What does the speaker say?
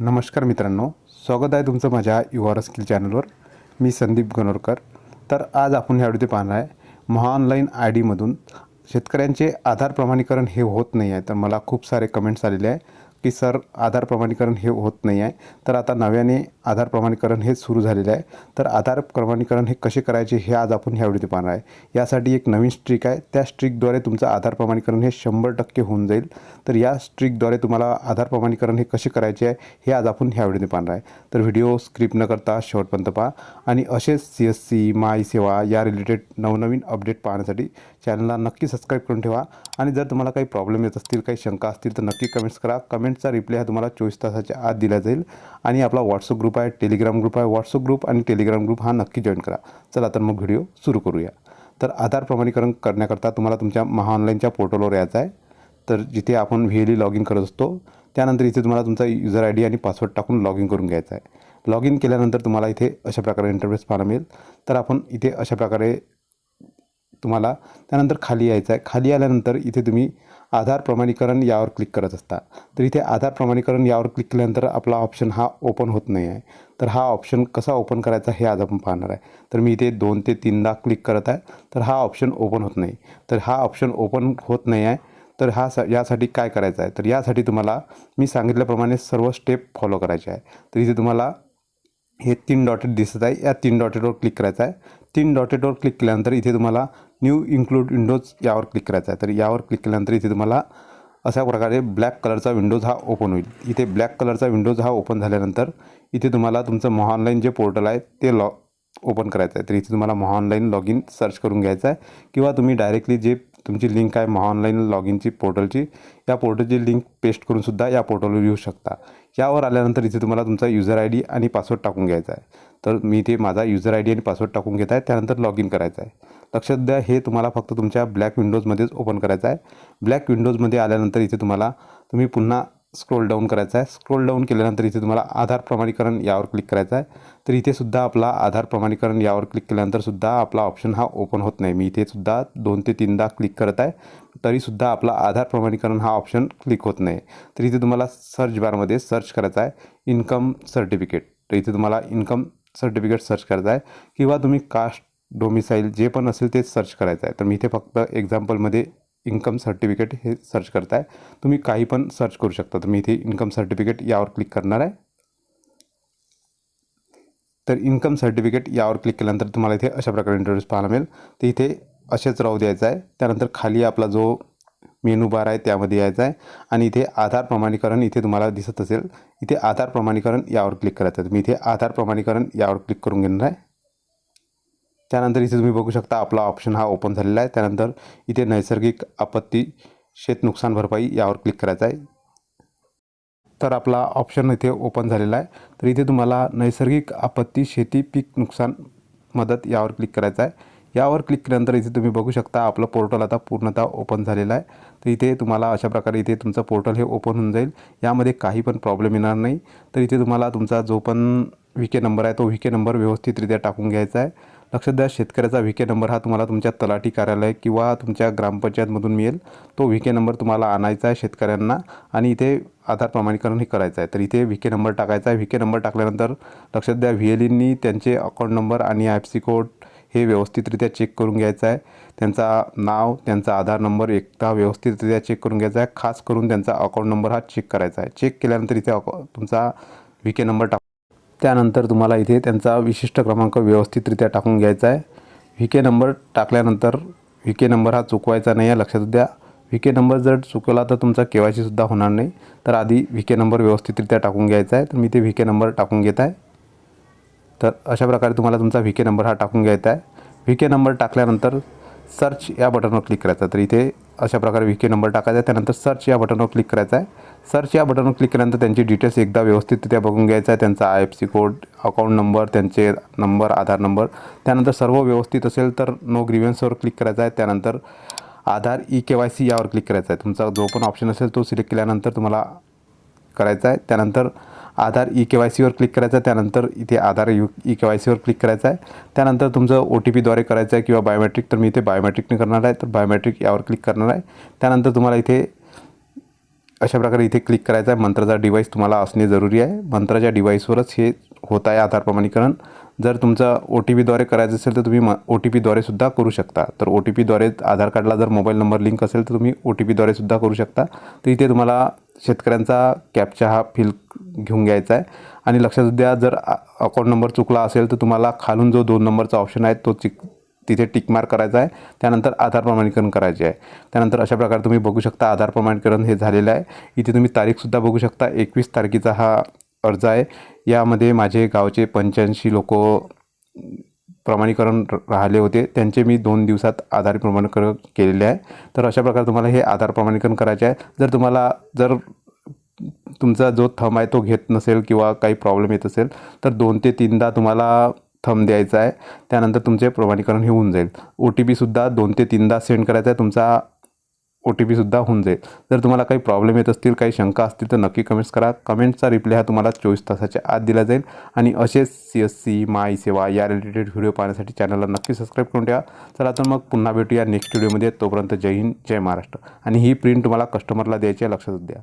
नमस्कार मित्रांनो स्वागत आहे तुमचं माझ्या युआर स्किल चॅनलवर. मी संदीप गणोरकर. तर आज आपण ह्या व्हिडिओ पाहणार आहे महाऑनलाईन आय डीमधून शेतकऱ्यांचे आधार प्रमाणीकरण हे होत नाही आहे. तर मला खूप सारे कमेंट्स आलेले आहे. की सर आधार प्रमाणीकरण हे होत नाही आहे. तर आता नव्याने आधार प्रमाणीकरण हे सुरू झालेलं आहे. तर आधार प्रमाणीकरण हे कसे करायचे हे आज आपण ह्या व्हिडिओ पाहणार आहे. यासाठी एक नवीन स्ट्रिक आहे. त्या स्ट्रिकद्वारे तुमचं आधार प्रमाणीकरण हे शंभर टक्के होऊन जाईल. तर या स्ट्रिकद्वारे तुम्हाला आधार प्रमाणीकरण हे कसे करायचे आहे हे आज आपण ह्या व्हिडिओ पाहणार आहे. तर व्हिडिओ स्क्रिप्ट न करता शेवटपर्यंत पहा. आणि असेच सी एस सी माय सेवा या रिलेटेड नवनवीन अपडेट पाहण्यासाठी चॅनलला नक्की सबस्क्राईब करून ठेवा. आणि जर तुम्हाला काही प्रॉब्लेम येत असतील काही शंका असतील तर नक्की कमेंट्स करा. कमेंट कमेंटचा रिप्लाय हा तुम्हाला चोवीस तासाच्या आत दिला जाईल. आणि आपला व्हॉट्सअप ग्रुप आहे टेलिग्राम ग्रुप आहे. व्हॉट्सअप ग्रुप आणि टेलिग्राम ग्रुप हा नक्की जॉईन करा. चला तर मग व्हिडिओ सुरू करूया. तर आधार प्रमाणीकरण करण्याकरता तुम्हाला तुमच्या महाऑनलाईनच्या पोर्टलवर यायचं आहे. तर जिथे आपण V L E log in करत असतो त्यानंतर इथे तुम्हाला तुमचा युजर आय डी आणि पासवर्ड टाकून लॉग इन करून घ्यायचा आहे. लॉग इन केल्यानंतर तुम्हाला इथे अशा प्रकारे इंटरफेस पाहायला मिळेल. तर आपण इथे अशा प्रकारे तुम्हाला त्यानंतर खाली यायचं आहे. खाली आल्यानंतर इथे तुम्ही आधार प्रमाणीकरण यावर क्लिक करत असता. तर इथे आधार प्रमाणीकरण यावर क्लिक केल्यानंतर आपला ऑप्शन हा ओपन होत नाही आहे. तर हा ऑप्शन कसा ओपन करायचा हे आज आपण पाहणार आहे. तर मी इथे दोन ते तीनदा क्लिक करत आहे. तर हा ऑप्शन ओपन होत नाही. तर हा ऑप्शन ओपन होत नाही आहे. तर हा सा यासाठी काय करायचं आहे? तर यासाठी तुम्हाला मी सांगितल्याप्रमाणे सर्व स्टेप फॉलो करायचे आहे. तर इथे तुम्हाला हे तीन डॉटेड दिसत आहे. या तीन डॉटेडवर क्लिक करायचं आहे. तीन डॉटेडवर क्लिक केल्यानंतर इथे तुम्हाला न्यू इन्क्लूड विंडोज यावर क्लिक करायचा आहे. तर यावर क्लिक केल्यानंतर इथे तुम्हाला अशा प्रकारे ब्लॅक कलरचा विंडोज हा ओपन होईल. इथे ब्लॅक कलरचा विंडोज हा ओपन झाल्यानंतर इथे तुम्हाला तुमचं महाऑनलाईन जे पोर्टल आहे ते लॉ ओपन करायचं आहे. तर इथे तुम्हाला महाऑनलाईन लॉग इन सर्च करून घ्यायचं आहे. किंवा तुम्ही डायरेक्टली जे तुमची लिंक आहे महाऑनलाईन लॉग इनची पोर्टलची या पोर्टलची लिंक पेस्ट करूनसुद्धा या पोर्टलवर येऊ शकता. यावर आल्यानंतर इथे तुम्हाला तुमचा युजर आय डी आणि पासवर्ड टाकून घ्यायचा आहे. तर मी इथे माझा युजर आय डी आणि पासवर्ड टाकून घेत आहे त्यानंतर लॉग इन करायचं आहे. लक्षात द्या हे तुम्हाला फक्त तुमच्या ब्लॅक विंडोजमध्येच ओपन करायचं आहे. ब्लॅक विंडोजमध्ये आल्यानंतर इथे तुम्हाला तुम्ही पुन्हा स्क्रोल डाऊन करायचा आहे. स्क्रोल डाऊन केल्यानंतर इथे तुम्हाला आधार प्रमाणीकरण यावर क्लिक करायचं आहे. तर इथेसुद्धा आपला आधार प्रमाणीकरण यावर क्लिक केल्यानंतरसुद्धा आपला ऑप्शन हा ओपन होत नाही. मी इथेसुद्धा दोन ते तीनदा क्लिक करत आहे. तरीसुद्धा आपला आधार प्रमाणीकरण हा ऑप्शन क्लिक होत नाही. तर इथे तुम्हाला सर्च बारमध्ये सर्च करायचा आहे. इन्कम सर्टिफिकेट तर इथे तुम्हाला इन्कम सर्टिफिकेट सर्च करायचं आहे. किंवा तुम्ही कास्ट डोमिसाईल जे पण असेल ते सर्च करायचं आहे. तर मी इथे फक्त एक्झाम्पलमध्ये इन्कम सर्टिफिकेट हे सर्च करताय. तुम्ही काही पण सर्च करू शकता. तुम्ही इथे इन्कम सर्टिफिकेट यावर क्लिक करणार आहे. तर इन्कम सर्टिफिकेट यावर क्लिक केल्यानंतर तुम्हाला इथे अशा प्रकारे इंटरव्ह्यूज पाहायला मिळेल. तर इथे असेच राहू द्यायचं आहे. त्यानंतर खाली आपला जो मेनू बार आहे त्यामध्ये यायचा आहे. आणि इथे आधार प्रमाणीकरण इथे तुम्हाला दिसत असेल. इथे आधार प्रमाणीकरण यावर क्लिक करायचं आहे. तुम्ही इथे आधार प्रमाणीकरण यावर क्लिक करून घेणार आहे. त्यानंतर इथे तुम्ही बघू शकता आपला ऑप्शन हा ओपन झालेला आहे. त्यानंतर इथे नैसर्गिक आपत्ती शेत नुकसान भरपाई यावर क्लिक करायचं आहे. तर आपला ऑप्शन इथे ओपन झालेला आहे. तर इथे तुम्हाला नैसर्गिक आपत्ती शेती पीक नुकसान मदत यावर क्लिक करायचं आहे. यावर क्लिक केल्यानंतर इथे तुम्ही बघू शकता आपलं पोर्टल आता पूर्णतः ओपन झालेलं आहे. तर इथे तुम्हाला अशा प्रकारे इथे तुमचं पोर्टल हे ओपन होऊन जाईल. यामध्ये काही पण प्रॉब्लेम येणार नाही. तर इथे तुम्हाला तुमचा जो पण व्ही के नंबर आहे तो व्ही के नंबर व्यवस्थितरित्या टाकून घ्यायचा आहे. लक्षात द्या शेतकऱ्याचा व्ही के नंबर हा तुम्हाला तुमच्या तलाठी कार्यालय किंवा तुमच्या ग्रामपंचायतमधून मिळेल. तो व्ही के नंबर तुम्हाला आणायचा आहे शेतकऱ्यांना आणि इथे आधार प्रमाणीकरण हे करायचं आहे. तर इथे व्ही के नंबर टाकायचा आहे. व्ही के नंबर टाकल्यानंतर लक्षात द्या व्ही एल ईंनी त्यांचे अकाउंट नंबर आणि आय एफ सी कोड हे व्यवस्थितरित्या चेक करून घ्यायचं आहे. त्यांचा नाव त्यांचा आधार नंबर एकदा व्यवस्थितरित्या चेक करून घ्यायचा आहे. खास करून त्यांचा अकाउंट नंबर हा चेक करायचा आहे. चेक केल्यानंतर इथे अकाउ तुमचा व्ही के नंबर टाक त्यानंतर तुम्हाला इथे त्यांचा विशिष्ट क्रमांक व्यवस्थितरित्या टाकून घ्यायचा आहे. व्ही के नंबर टाकल्यानंतर व्ही के नंबर हा चुकवायचा नाही आहे लक्षात द्या. व्ही के नंबर जर चुकवला तर तुमचा के वाय सीसुद्धा होणार नाही. तर आधी व्ही के नंबर व्यवस्थितरित्या टाकून घ्यायचा आहे. तर मी ते व्ही के नंबर टाकून घेत आहे. तर अशा प्रकारे तुम्हाला तुमचा व्ही के नंबर हा टाकून घ्यायचा आहे. व्ही के नंबर टाकल्यानंतर सर्च या बटनवर क्लिक करायचा तर इथे अशा प्रकारे व्ही के नंबर टाकायचा आहे. त्यानंतर सर्च या बटनवर क्लिक करायचा आहे. सर्च या बटनवर क्लिक केल्यानंतर त्यांची डिटेल्स एकदा व्यवस्थितरित्या बघून घ्यायचा आहे. त्यांचा I F C code account number त्यांचे नंबर आधार नंबर त्यानंतर सर्व व्यवस्थित असेल तर नो ग्रीव्हन्सवर क्लिक करायचा आहे. त्यानंतर Aadhaar E K Y C यावर क्लिक करायचा आहे. तुमचा जो पण ऑप्शन असेल तो सिलेक्ट केल्यानंतर तुम्हाला करायचा आहे. त्यानंतर आधार ई के वाय सीवर क्लिक करायचं आहे त्यानंतर इथे Aadhaar U E K Y सीवर क्लिक करायचं आहे. त्यानंतर तुमचं ओ टी पीद्वारे करायचं आहे किंवा बायोमेट्रिक तर मी इथे बायोमेट्रिकने करणार आहे तर बायोमेट्रिक यावर क्लिक करणार आहे. त्यानंतर तुम्हाला इथे अशा प्रकारे इथे क्लिक करायचं आहे. मंत्राचा डिव्हाइस तुम्हाला असणे जरुरी आहे. मंत्राच्या डिव्हाइसवरच हे होत आहे आधार प्रमाणीकरण. जर तुमचं ओ टी पीद्वारे करायचं असेल तर तुम्ही म ओ टी पीद्वारे सुद्धा करू शकता. तर ओ टी पीद्वारे आधार कार्डला जर मोबाईल नंबर लिंक असेल तर तुम्ही ओ टी पीद्वारे सुद्धा करू शकता. तर इथे तुम्हाला शेतकऱ्यांचा कॅपचा हा फिल घेऊन घ्यायचा आहे. आणि लक्षात द्या जर अकाउंट नंबर चुकला असेल तर तुम्हाला खालून जो दोन नंबरचा ऑप्शन आहे तो चिक तिथे टिक मार्क करायचा आहे. त्यानंतर आधार प्रमाणीकरण करायचे आहे. त्यानंतर अशा प्रकारे तुम्ही बघू शकता आधार प्रमाणीकरण हे झालेलं आहे. इथे तुम्ही तारीखसुद्धा बघू शकता. एकवीस तारखेचा हा अर्ज आहे. यामध्ये माझे गावचे पंच्याऐंशी लोक प्रमाणीकरण राहिले होते. त्यांचे मी दोन दिवसात आधार प्रमाणीकरण केलेले आहे. तर अशा प्रकारे तुम्हाला हे आधार प्रमाणीकरण करायचे आहे. जर तुम्हाला जर तुमचा जो थम आहे तो घेत नसेल किंवा काही प्रॉब्लेम येत असेल तर दोन ते तीनदा तुम्हाला थम द्यायचा आहे. त्यानंतर तुमचे प्रमाणीकरण हे होऊन जाईल. ओ टी पीसुद्धा दोन ते तीनदा सेंड करायचा आहे. तुमचा ओ टी पीसुद्धा होऊन जाईल. जर तुम्हाला काही प्रॉब्लेम येत असतील काही शंका असतील तर नक्की कमेंट्स करा. कमेंटचा रिप्लाय हा तुम्हाला चोवीस तासाच्या आत दिला जाईल. आणि असेच सी एस सी माय सेवा या रिलेटेड व्हिडिओ पाहण्यासाठी चॅनलला नक्की सबस्क्राईब करून ठेवा. चला तर मग पुन्हा भेटूया नेक्स्ट व्हिडिओमध्ये तोपर्यंत जय हिंद जय महाराष्ट्र. आणि ही प्रिंट तुम्हाला कस्टमरला द्यायची आहे लक्षात द्या.